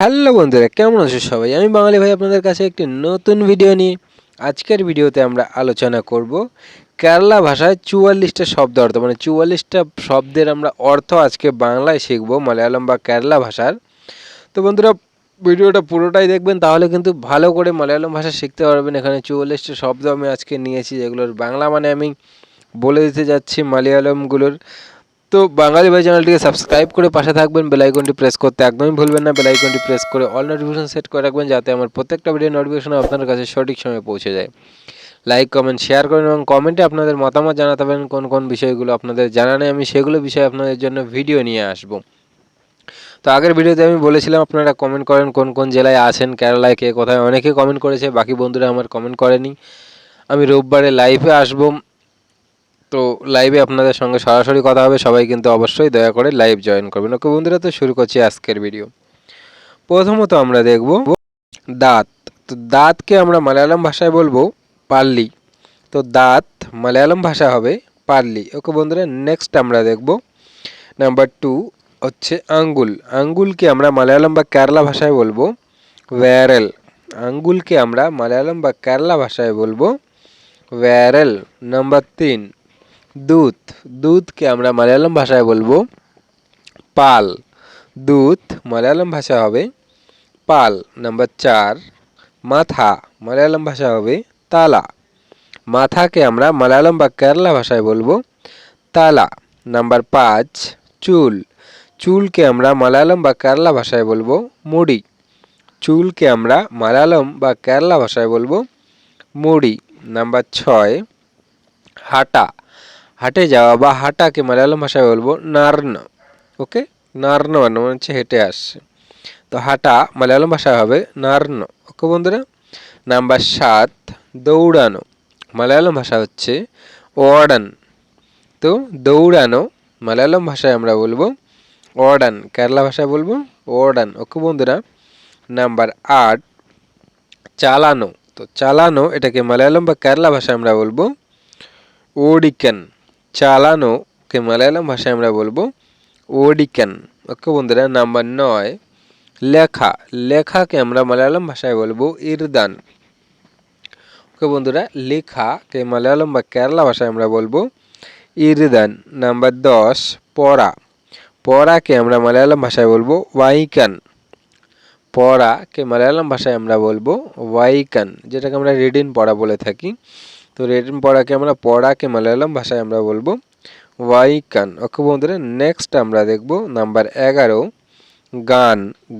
Hello বন্ধুরা, কেমন আছো সবাই? আমি বাঙালি ভাই আপনাদের কাছে একটি নতুন ভিডিও নিয়ে আজকের ভিডিওতে আমরা আলোচনা করব কেরালা ভাষায় চুয়াল্লিশটা শব্দ অর্থ। মানে চুয়াল্লিশটা শব্দের আমরা অর্থ আজকে বাংলায় শিখব মালায়ালাম বা কেরালা ভাষার। তো বন্ধুরা, ভিডিওটা পুরোটাই দেখবেন, তাহলে কিন্তু ভালো করে মালায়ালাম ভাষা শিখতে পারবেন। এখানে চুয়াল্লিশটা শব্দ আমি আজকে নিয়েছি, যেগুলোর বাংলা মানে আমি বলে দিতে যাচ্ছি মালায়ালামগুলোর। তো বাঙালি ভাই চ্যানেলটিকে সাবস্ক্রাইব করে পাশে থাকবেন বেলাইকনটি প্রেস করতে একদমই ভুলবেন না বেলাইকনটি প্রেস করে অল নোটিফিকেশন সেট করে রাখবেন যাতে আমার প্রত্যেকটা ভিডিও নোটিফিকেশন আপনার কাছে সঠিক সময়ে পৌঁছে যায়। লাইক কমেন্ট শেয়ার করুন এবং কমেন্টে আপনাদের মতামত জানাতে পারেন কোন কোন বিষয়গুলো আপনাদের জানা নেই, আমি সেগুলো বিষয়ে আপনাদের জন্য ভিডিও নিয়ে আসব। তো আগের ভিডিওতে আমি বলেছিলাম আপনারা কমেন্ট করেন কোন কোন জেলায় আছেন, কেরালায় কে কোথায়, অনেকে কমেন্ট করেছে, বাকি বন্ধুরা আমার কমেন্ট করেনি। আমি রোববারে লাইভে আসব। তো লাইভে আপনাদের সঙ্গে সরাসরি কথা হবে, সবাই কিন্তু অবশ্যই দয়া করে লাইভ জয়েন করবেন। ওকে বন্ধুরা, তো শুরু করছি আজকের ভিডিও প্রথমত আমরা দেখব দাঁত। তো দাঁতকে আমরা মালায়ালাম ভাষায় বলব পাল্লি। তো দাঁত মালায়ালাম ভাষা হবে পাল্লি। ওকে বন্ধুরা নেক্সট আমরা দেখব নাম্বার টু হচ্ছে আঙ্গুল। আঙ্গুলকে আমরা মালায়ালাম বা কেরালা ভাষায় বলব ভ্যারেল আঙ্গুলকে আমরা মালায়ালাম বা কেরালা ভাষায় বলব ভ্যারেল নাম্বার তিন দুধ, দুধকে আমরা মালয়ালম ভাষায় বলব পাল। দুধ মালয়ালম ভাষা হবে পাল। নাম্বার চার, মাথা মালয়ালম ভাষা হবে তালা। মাথাকে আমরা মালয়ালম বা কেরালা ভাষায় বলব তালা। নাম্বার পাঁচ, চুল। চুলকে আমরা মালয়ালম বা কেরালা ভাষায় বলব মুড়ি। চুলকে আমরা মালয়ালম বা কেরালা ভাষায় বলব মুড়ি। নাম্বার ছয়, হাঁটা। হাটে যাওয়া বা হাঁটাকে মালায়ালাম ভাষায় বলব নার্ন, ওকে? নার্ন মানে হচ্ছে হেঁটে আসছে। তো হাঁটা মালায়ালাম ভাষায় হবে নার্ন, ওকে বন্ধুরা? নাম্বার সাত, দৌড়ানো। মালায়ালাম ভাষা হচ্ছে ওয়ার্ডান। তো দৌড়ানো মালায়ালাম ভাষায় আমরা বলব ওয়ার্ডান। কেরালা ভাষায় বলব ওয়ার্ডান, ওকে বন্ধুরা? নাম্বার আট, চালানো। তো চালানো এটাকে মালায়ালাম বা কেরালা ভাষায় আমরা বলব ওডিকান। চালানোকে মালায়ালাম ভাষায় আমরা বলব ওডিকান ওকে বন্ধুরা নাম্বার নয়, লেখা। লেখাকে আমরা মালায়ালাম ভাষায় বলব ইরদান। ওকে বন্ধুরা, লেখাকে মালায়ালাম বা কেরালা ভাষায় আমরা বলব ইরদান। নাম্বার দশ, পড়া। পড়াকে আমরা মালায়ালাম ভাষায় বলব ওয়াইকান। পড়াকে মালায়ালাম ভাষায় আমরা বলব ওয়াইকান, যেটাকে আমরা রিডিন পড়া বলে থাকি। তো রিডিন পড়াকে আমরা, পড়াকে মালায়ালাম ভাষায় আমরা বলব ওয়াইকান। ওকে বন্ধুরা নেক্সট আমরা দেখব নাম্বার এগারো, গান।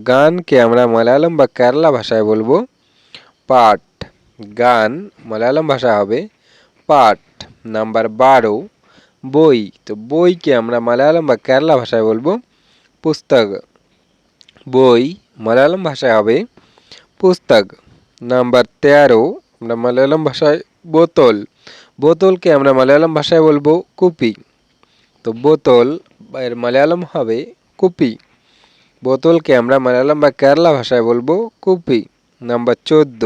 গানকে আমরা মালায়ালাম বা কেরালা ভাষায় বলব পাঠ। গান মালায়ালাম ভাষা হবে পাঠ। নাম্বার বারো, বই। তো বইকে আমরা মালায়ালাম বা কেরালা ভাষায় বলব পুস্তক। বই মালায়ালাম ভাষায় হবে পুস্তক। নাম্বার তেরো, আমরা মালায়ালাম ভাষায় বোতল। বোতলকে আমরা মালায়ালাম ভাষায় বলব কুপি। তো বোতল, এর মালায়ালাম হবে কুপি। বোতলকে আমরা মালায়ালাম বা কেরালা ভাষায় বলব কুপি। নাম্বার চোদ্দ,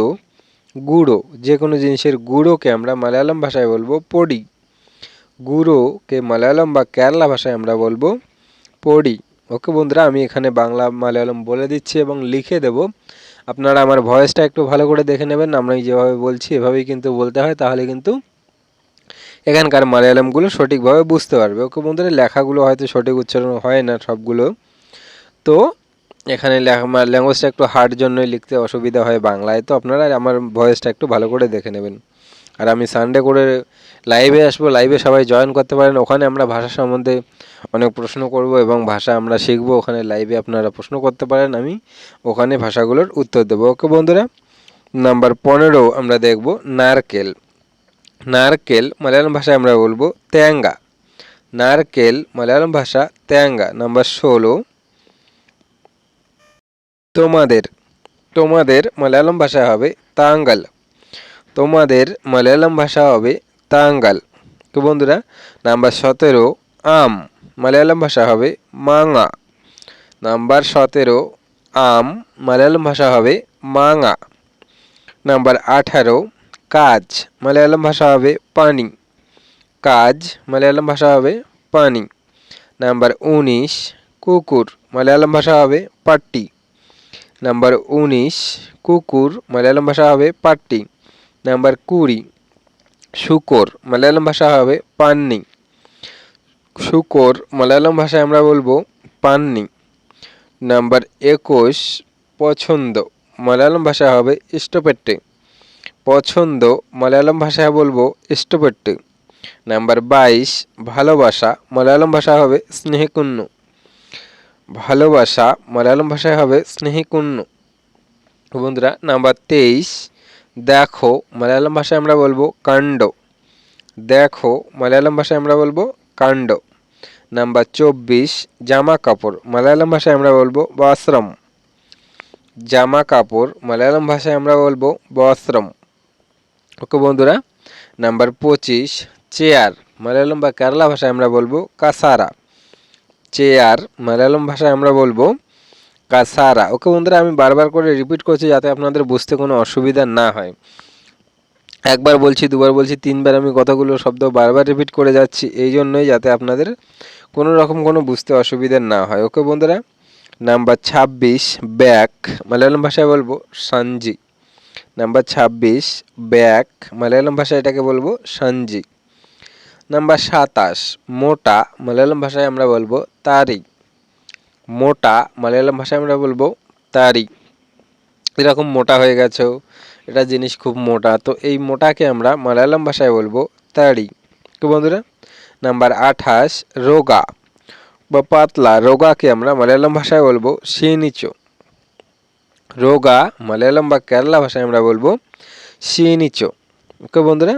গুঁড়ো। যে কোনো জিনিসের গুঁড়োকে আমরা মালায়ালাম ভাষায় বলব পড়ি। গুঁড়োকে মালায়ালাম বা কেরালা ভাষায় আমরা বলব পড়ি। ওকে বন্ধুরা, আমি এখানে বাংলা মালায়ালাম বলে দিচ্ছি এবং লিখে দেব। আপনারা আমার ভয়েসটা একটু ভালো করে দেখে নেবেন আমি যেভাবে বলছি, এভাবেই কিন্তু বলতে হয়, তাহলে কিন্তু এখানকার মালায়ালামগুলো সঠিকভাবে বুঝতে পারবে। ওকে বন্ধুরা, লেখাগুলো হয়তো সঠিক উচ্চারণ হয় না সবগুলো। তো এখানে ল্যাঙ্গুয়েজটা একটু হার্ড জন্যই লিখতে অসুবিধা হয় বাংলায়, তো আপনারা আমার ভয়েসটা একটু ভালো করে দেখে নেবেন। আর আমি সানডে করে লাইভে আসব লাইভে সবাই জয়েন করতে পারেন। ওখানে আমরা ভাষা সম্বন্ধে অনেক প্রশ্ন করব এবং ভাষা আমরা শিখব। ওখানে লাইভে আপনারা প্রশ্ন করতে পারেন, আমি ওখানে ভাষাগুলোর উত্তর দেবো। ওকে বন্ধুরা নাম্বার পনেরো আমরা দেখব নারকেল। নারকেল, মালায়ালাম ভাষায় আমরা বলব ত্যাঙ্গা নারকেল, মালায়ালাম ভাষা ত্যাঙ্গা নাম্বার ষোলো। তোমাদের তোমাদের মালায়ালাম ভাষা হবে তাঙ্গাল। তোমাদের মালায়ালাম ভাষা হবে তাঙ্গাল। তো বন্ধুরা, নাম্বার সতেরো, আম। মালায়ালাম ভাষা হবে মাঙা। নাম্বার সতেরো, আম। মালায়ালাম ভাষা হবে মাঙা। নাম্বার আঠারো, কাজ। মালায়ালাম ভাষা হবে পানি। কাজ, মালায়ালাম ভাষা হবে পানি। নাম্বার উনিশ, কুকুর। মালায়ালাম ভাষা হবে পাট্টি। নাম্বার উনিশ, কুকুর। মালয়ালম ভাষা হবে পাট্টি। নাম্বার কুড়ি শুকর মালয়ালম ভাষা হবে পান্নি শুকর মালয়ালম ভাষায় আমরা বলব পান্নি নাম্বার একুশ পছন্দ মালয়ালম ভাষা হবে ইষ্টপেট্টে পছন্দ মালয়ালম ভাষায় বলব ইষ্টপেট্টে নাম্বার বাইশ ভালোবাসা মালয়ালম ভাষা হবে স্নেহকুন্ন ভালোবাসা মালয়ালম ভাষায় হবে স্নেহকুন্ন বন্ধুরা নাম্বার তেইশ দেখো, মালয়ালম ভাষায় আমরা বলব কাণ্ড। দেখো, মালয়ালম ভাষায় আমরা বলব কাণ্ড। নাম্বার চব্বিশ, জামা কাপড়। মালয়ালম ভাষায় আমরা বলব বস্ত্রম। জামা কাপড়, মালয়ালম ভাষায় আমরা বলব বস্ত্রম। ওকে বন্ধুরা, নাম্বার পঁচিশ, চেয়ার। মালয়ালম বা কেরালা ভাষায় আমরা বলব কাসারা। চেয়ার, মালয়ালম ভাষায় আমরা বলব কাসারা। ওকে বন্ধুরা, আমি বারবার করে রিপিট করছি যাতে আপনাদের বুঝতে কোনো অসুবিধা না হয়। একবার বলছি, দুবার বলছি, তিনবার আমি কথাগুলো শব্দ বারবার রিপিট করে যাচ্ছি, এই জন্যই যাতে আপনাদের কোনো রকম কোনো বুঝতে অসুবিধা না হয়। ওকে বন্ধুরা, নাম্বার ছাব্বিশ, ব্যাক, মালয়ালম ভাষায় বলব সানজি। নাম্বার ছাব্বিশ, ব্যাক, মালয়ালম ভাষায় এটাকে বলব সানজি। নাম্বার সাতাশ, মোটা, মালয়ালম ভাষায় আমরা বলব তারি মোটা, মালয়ালম ভাষায় আমরা বলব তারি। এরকম মোটা হয়ে গেছো, এটা জিনিস খুব মোটা, তো এই মোটাকে আমরা মালয়ালম ভাষায় বলব তারি। তো বন্ধুরা, নাম্বার আঠাশ, রোগা। বা পাতলা, রোগাকে আমরা মালয়ালম ভাষায় বলব সিনিচো রোগা, মালয়ালম বা কেরালা ভাষায় আমরা বলব সিনিচো ওকে বন্ধুরা,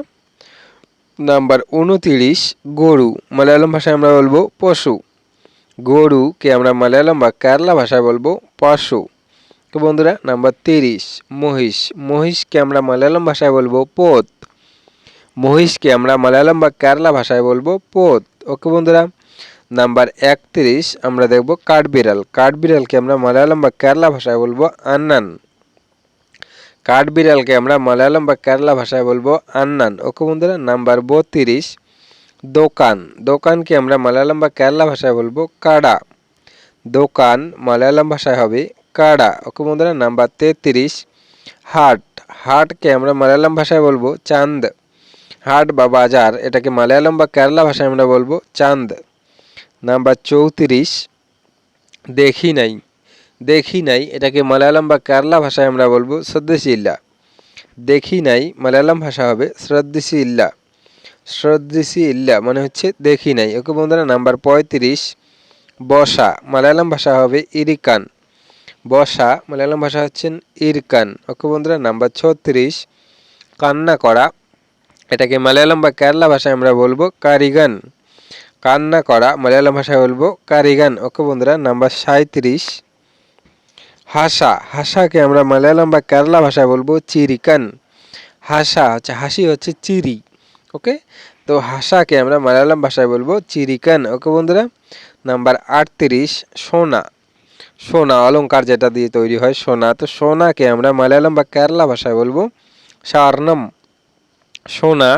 নাম্বার উনতিরিশ, গরু, মালয়ালম ভাষায় আমরা বলব পশু। গরুকে আমরা মালয়ালম বা কেরালা ভাষায় বলব? পশু তো বন্ধুরা, নাম্বার তিরিশ, মহিষ। মহিষকে আমরা মালয়ালম ভাষায় বলব? পোত। মহিষকে আমরা মালয়ালম বা কেরালা ভাষায় বলব? পোত। ওকে বন্ধুরা, নাম্বার একত্রিশ, আমরা দেখব কাঠবিড়াল। কাঠবিড়ালকে আমরা মালয়ালম বা কেরালা ভাষায় বলব? আন্নান। কাঠবিড়ালকে আমরা মালয়ালম বা কেরালা ভাষায় বলব? আন্নান। ওকে বন্ধুরা, নাম্বার বত্রিশ দোকান। দোকানকে আমরা মালয়ালম বা কেরালা ভাষায় বলব কাডা। দোকান মালয়ালম ভাষায় হবে কাডা। ওকে বন্ধুরা, নাম্বার তেত্রিশ, হাট। হাটকে আমরা মালয়ালম ভাষায় বলব চাঁদ। হাট বা বাজার, এটাকে মালয়ালম বা কেরালা ভাষায় আমরা বলব চাঁদ। নাম্বার চৌত্রিশ, দেখি নাই। দেখি নাই, এটাকে মালয়ালম বা কেরালা ভাষায় আমরা বলব শ্রদ্ধেশিল্লা দেখি নাই, মালয়ালম ভাষা হবে শ্রদ্ধেশি ইল্লা শ্রদ্ধেশি ইল্লা মানে হচ্ছে দেখি নাই। ওকে বন্ধুরা, নাম্বার পঁয়ত্রিশ, বসা, মালয়ালম ভাষা হবে ইরিকান। বসা, মালয়ালম ভাষা হচ্ছেন ইরকান। ওকে বন্ধুরা, নাম্বার ছত্রিশ, কান্না করা। এটাকে মালয়ালম বা কেরালা ভাষায় আমরা বলব কারিগান। কান্না করা, মালয়ালম ভাষায় বলব কারিগান। ওকে বন্ধুরা, নাম্বার সাঁত্রিশ হাসা। হাসাকে আমরা মালয়ালম বা কেরালা ভাষায় বলব চিরিকান। হাসা হচ্ছে, হাসি হচ্ছে চিরি। ওকে? তো হাসাকে আমরা মালয়ালম ভাষায় বলব চিরিকান। ওকে বন্ধুরা? নাম্বার আটত্রিশ, সোনা। সোনা অলংকার যেটা দিয়ে তৈরি হয়, সোনা। তো সোনাকে আমরা মালয়ালম বা কেরালা ভাষায় বলব স্বর্ণম। সোনা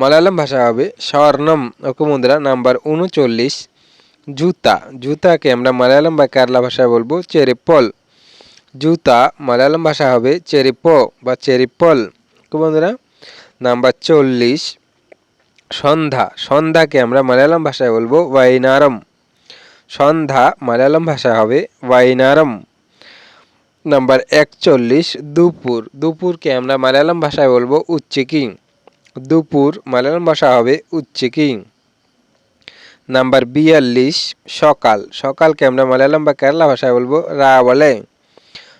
মালয়ালম ভাষা হবে স্বর্ণম। ওকে বন্ধুরা? নাম্বার উনচল্লিশ, জুতা। জুতাকে আমরা মালয়ালম বা কেরালা ভাষায় বলব চেরিপল। জুতা মালয়ালম ভাষা হবে চেরিপ বা চেরিপল। ওকে বন্ধুরা? নাম্বার চল্লিশ সন্ধ্যা, সন্ধ্যাকে আমরা মালয়ালম ভাষায় বলব ওয়াইনারম। সন্ধ্যা মালয়ালম ভাষা হবে ওয়াইনারম। নাম্বার একচল্লিশ, দুপুর। দুপুরকে আমরা মালয়ালম ভাষায় বলব উচ্চিকিং। দুপুর মালয়ালম ভাষা হবে উচ্চিকিং। নাম্বার বিয়াল্লিশ, সকাল। সকালকে আমরা মালয়ালম বা কেরালা ভাষায় বলব রাবলে।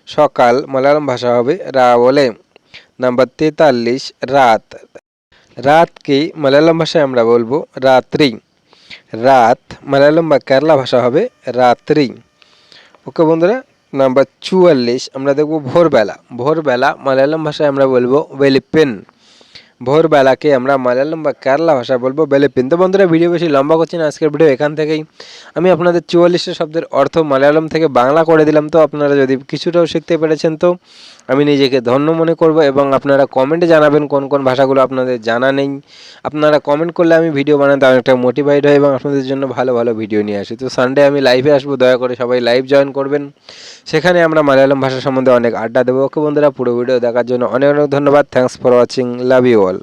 সকাল মালয়ালম ভাষা হবে রাবলে। নাম্বার তেতাল্লিশ, রাত। রাতকে মালয়ালম ভাষায় আমরা বলব রাত্রি। রাত মালয়ালম বা কেরালা ভাষা হবে রাত্রি। ওকে বন্ধুরা, নাম্বার চুয়াল্লিশ, আমরা দেখব ভোরবেলা। ভোরবেলা মালয়ালম ভাষায় আমরা বলব ওয়েলিপেন ভোরবেলাকে আমরা মালয়ালম বা কেরালা ভাষায় বলব বেলেপিন। তো বন্ধুরা, ভিডিও বেশি লম্বা করছি না, আজকের ভিডিও এখান থেকেই। আমি আপনাদের চুয়াল্লিশটা শব্দের অর্থ মালয়ালম থেকে বাংলা করে দিলাম, তো আপনারা যদি কিছুটাও শিখতে পেরেছেন, তো আমি নিজেকে ধন্য মনে করব এবং আপনারা কমেন্টে জানাবেন কোন কোন ভাষাগুলো আপনাদের জানা নেই। আপনারা কমেন্ট করলে আমি ভিডিও বানাতে অনেকটা মোটিভাইড হয় এবং আপনাদের জন্য ভালো ভালো ভিডিও নিয়ে আসি। তো সানডে আমি লাইভে আসব, দয়া করে সবাই লাইভ জয়েন করবেন। সেখানে আমরা মালায়ালাম ভাষা সম্বন্ধে অনেক আড্ডা দেবো। ওকে বন্ধুরা, পুরো ভিডিও দেখার জন্য অনেক অনেক ধন্যবাদ। Thanks for watching love you all